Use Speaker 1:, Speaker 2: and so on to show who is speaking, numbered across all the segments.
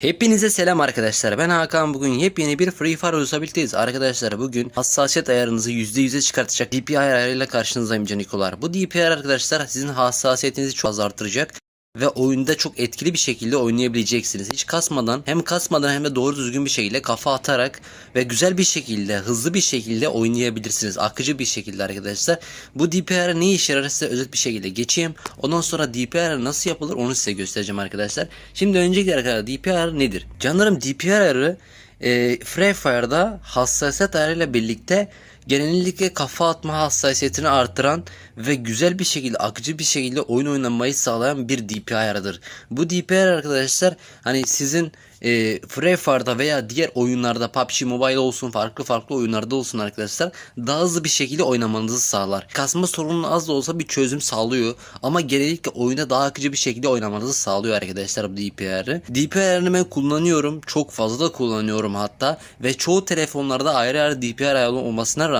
Speaker 1: Hepinize selam arkadaşlar. Ben Hakan. Bugün yepyeni bir Free Fire usabiliteyiz. Arkadaşlar bugün hassasiyet ayarınızı %100'e çıkartacak DPI ayarıyla karşınızdayım canikolar. Bu DPI arkadaşlar sizin hassasiyetinizi çok az artıracak ve oyunda çok etkili bir şekilde oynayabileceksiniz. Hiç kasmadan hem kasmadan hem de doğru düzgün bir şekilde kafa atarak ve güzel bir şekilde hızlı bir şekilde oynayabilirsiniz. Akıcı bir şekilde arkadaşlar. Bu DPR ne işe yarar size özet bir şekilde geçeyim. Ondan sonra DPR nasıl yapılır onu size göstereceğim arkadaşlar. Şimdi öncelikle arkadaşlar DPR nedir? Canlarım DPR ayarı e, Free Fire'da hassasiyet ayarıyla birlikte genellikle kafa atma hassasiyetini artıran ve güzel bir şekilde akıcı bir şekilde oyun oynamayı sağlayan bir DPI ayarıdır. Bu DPI arkadaşlar hani sizin e, Free Fire'da veya diğer oyunlarda PUBG Mobile olsun farklı farklı oyunlarda olsun arkadaşlar daha hızlı bir şekilde oynamanızı sağlar. Kasma sorunun az da olsa bir çözüm sağlıyor ama genellikle oyuna daha akıcı bir şekilde oynamanızı sağlıyor arkadaşlar bu DPR'ı. DPR'ını ben kullanıyorum. Çok fazla da kullanıyorum hatta ve çoğu telefonlarda ayrı ayrı DPR ayarlı olmasına rağmen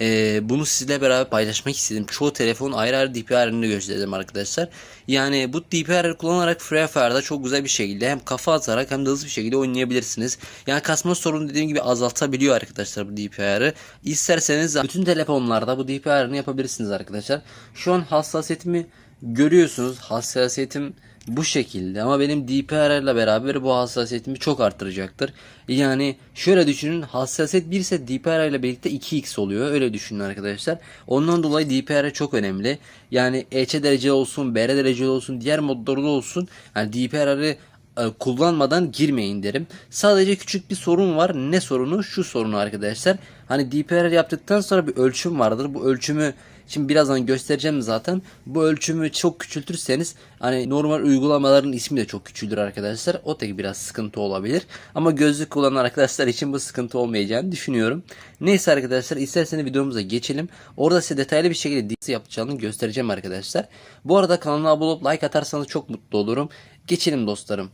Speaker 1: e, bunu sizle beraber paylaşmak istedim. Çoğu telefon ayrı ayrı DPR'ını gösterdim arkadaşlar. Yani bu DPR'ı kullanarak Free Fire'da çok güzel bir şekilde hem kafa atarak hem de hızlı bir şekilde oynayabilirsiniz. Yani kasma sorunu dediğim gibi azaltabiliyor arkadaşlar bu DPR'ı. İsterseniz bütün telefonlarda bu DPR'ını yapabilirsiniz arkadaşlar. Şu an hassasiyetimi görüyorsunuz. Hassasiyetim bu şekilde ama benim DPR ile beraber bu hassasiyetimi çok arttıracaktır. Yani şöyle düşünün hassasiyet 1 ise DPR ile birlikte 2x oluyor öyle düşünün arkadaşlar. Ondan dolayı DPR çok önemli. Yani EÇ derece olsun, BR derece olsun, diğer modlarda olsun. Yani DPR'ı e, kullanmadan girmeyin derim. Sadece küçük bir sorun var. Ne sorunu? Şu sorunu arkadaşlar. Hani DPR yaptıktan sonra bir ölçüm vardır. Bu ölçümü şimdi birazdan göstereceğim zaten. Bu ölçümü çok küçültürseniz hani normal uygulamaların ismi de çok küçülür arkadaşlar. O da biraz sıkıntı olabilir. Ama gözlük kullanan arkadaşlar için bu sıkıntı olmayacağını düşünüyorum. Neyse arkadaşlar isterseniz videomuza geçelim. Orada size detaylı bir şekilde nasıl yapacağını göstereceğim arkadaşlar. Bu arada kanalıma abone olup like atarsanız çok mutlu olurum. Geçelim dostlarım.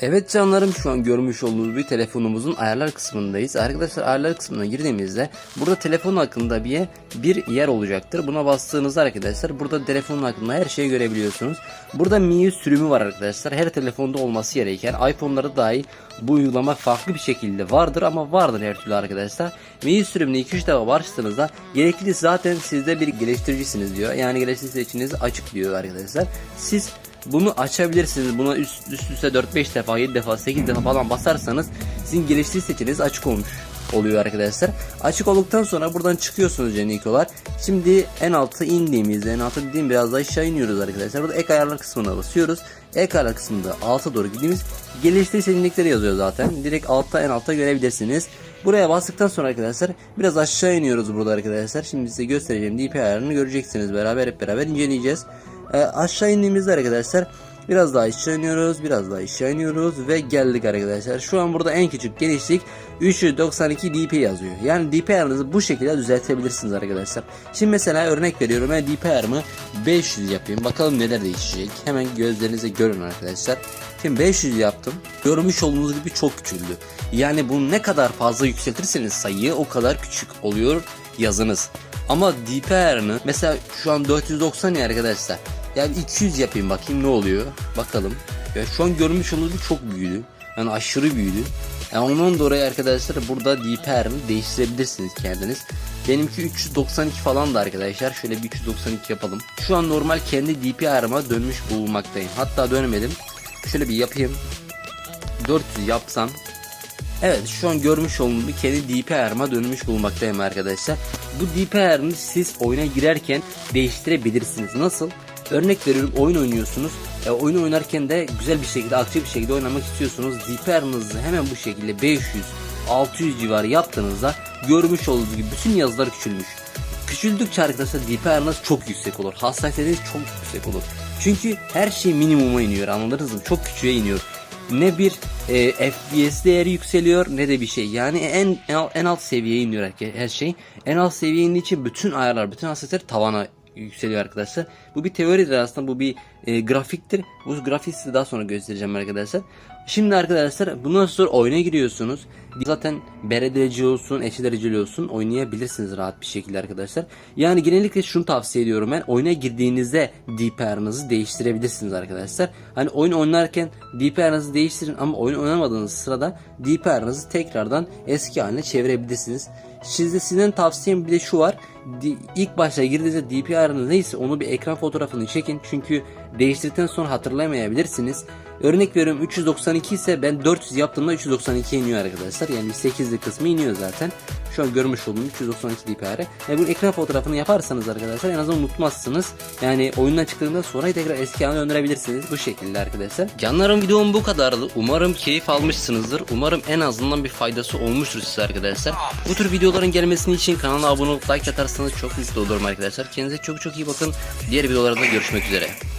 Speaker 1: Evet canlarım şu an görmüş olduğunuz bir telefonumuzun ayarlar kısmındayız. Arkadaşlar ayarlar kısmına girdiğimizde burada telefon hakkında bir bir yer olacaktır. Buna bastığınızda arkadaşlar burada telefonun hakkında her şeyi görebiliyorsunuz. Burada MIUI sürümü var arkadaşlar. Her telefonda olması gereken iPhone'ları dahil bu uygulama farklı bir şekilde vardır ama vardır her türlü arkadaşlar. MIUI sürümüne 2-3 defa başladığınızda gerekli zaten sizde bir geliştiricisiniz diyor. Yani geliştirici seçeneğiniz açık diyor arkadaşlar. Siz bunu açabilirsiniz. Buna üst, üst üste 4-5 defa, 7 defa, 8 defa falan basarsanız sizin geliştirici seçeneğiniz açık olmuş oluyor arkadaşlar. Açık olduktan sonra buradan çıkıyorsunuz canikolar. Şimdi en alta indiğimizde en alta dediğim biraz daha aşağı iniyoruz arkadaşlar. Burada ek ayarlar kısmına basıyoruz. Ek ayarlar kısmında alta doğru gittiğimiz geliştirici seçenekleri yazıyor zaten. Direkt altta en altta görebilirsiniz. Buraya bastıktan sonra arkadaşlar biraz aşağı iniyoruz burada arkadaşlar. Şimdi size göstereceğim DP ayarını göreceksiniz. Beraber hep beraber inceleyeceğiz. E, aşağı indiğimizde arkadaşlar biraz daha aşağı iniyoruz biraz daha aşağı iniyoruz ve geldik arkadaşlar. Şu an burada en küçük genişlik 392 dp yazıyor. Yani dp ayarınızı bu şekilde düzeltebilirsiniz arkadaşlar. Şimdi mesela örnek veriyorum ben dp ayarımı 500 yapayım. Bakalım neler değişecek. Hemen gözlerinize görün arkadaşlar. Şimdi 500 yaptım. Görmüş olduğunuz gibi çok küçüldü. Yani bunu ne kadar fazla yükseltirseniz sayıyı o kadar küçük oluyor yazınız. Ama DP ayarını mesela şu an 490 ya arkadaşlar. Yani 200 yapayım bakayım ne oluyor. Bakalım. Ya şu an görmüş olduğunuz çok büyüdü. Yani aşırı büyüdü. Yani ondan dolayı arkadaşlar burada DP ayarını değiştirebilirsiniz kendiniz. Benimki 392 falan da arkadaşlar. Şöyle bir 392 yapalım. Şu an normal kendi DP ayarıma dönmüş bulunmaktayım. Hatta dönemedim. Şöyle bir yapayım. 400 yapsam Evet şu an görmüş olduğunuz kendi DP ayarıma dönmüş bulunmaktayım arkadaşlar. Bu DP ayarını siz oyuna girerken değiştirebilirsiniz. Nasıl? Örnek veriyorum oyun oynuyorsunuz. E, oyun oynarken de güzel bir şekilde aktif bir şekilde oynamak istiyorsunuz. DP ayarınızı hemen bu şekilde 500 600 civarı yaptığınızda görmüş olduğunuz gibi bütün yazılar küçülmüş. Küçüldükçe arkadaşlar DP ayarınız çok yüksek olur. Hassasiyetiniz çok yüksek olur. Çünkü her şey minimuma iniyor anladınız mı? Çok küçüğe iniyor ne bir e, FPS değeri yükseliyor ne de bir şey. Yani en en alt seviyeye iniyor her şey. En alt seviyeye indiği için bütün ayarlar, bütün hassasiyetler tavana yükseliyor arkadaşlar. Bu bir teoridir aslında bu bir e, grafiktir. Bu grafiği size daha sonra göstereceğim arkadaşlar. Şimdi arkadaşlar bundan sonra oyuna giriyorsunuz. Zaten BR dereceli olsun, eşit dereceli olsun oynayabilirsiniz rahat bir şekilde arkadaşlar. Yani genellikle şunu tavsiye ediyorum ben. Oyuna girdiğinizde DPR'ınızı değiştirebilirsiniz arkadaşlar. Hani oyun oynarken DPR'ınızı değiştirin ama oyun oynamadığınız sırada DPR'ınızı tekrardan eski haline çevirebilirsiniz. Sizde sizden tavsiyem bir de şu var. İlk başta girdiğinizde DPR'ınız neyse onu bir ekran fotoğrafını çekin. Çünkü değiştirdikten sonra hatırlamayabilirsiniz. Örnek veriyorum 392 ise ben 400 yaptığımda 392 iniyor arkadaşlar. Yani 8'li kısmı iniyor zaten. Şu an görmüş olduğum 392 DPR. Yani bu ekran fotoğrafını yaparsanız arkadaşlar en azından unutmazsınız. Yani oyundan çıktığında sonra tekrar eski haline döndürebilirsiniz. Bu şekilde arkadaşlar. Canlarım videom bu kadardı. Umarım keyif almışsınızdır. Umarım en azından bir faydası olmuştur size arkadaşlar. Bu tür videoların gelmesini için kanala abone olup like atarsanız çok mutlu olurum arkadaşlar. Kendinize çok çok iyi bakın. Diğer videolarda görüşmek üzere.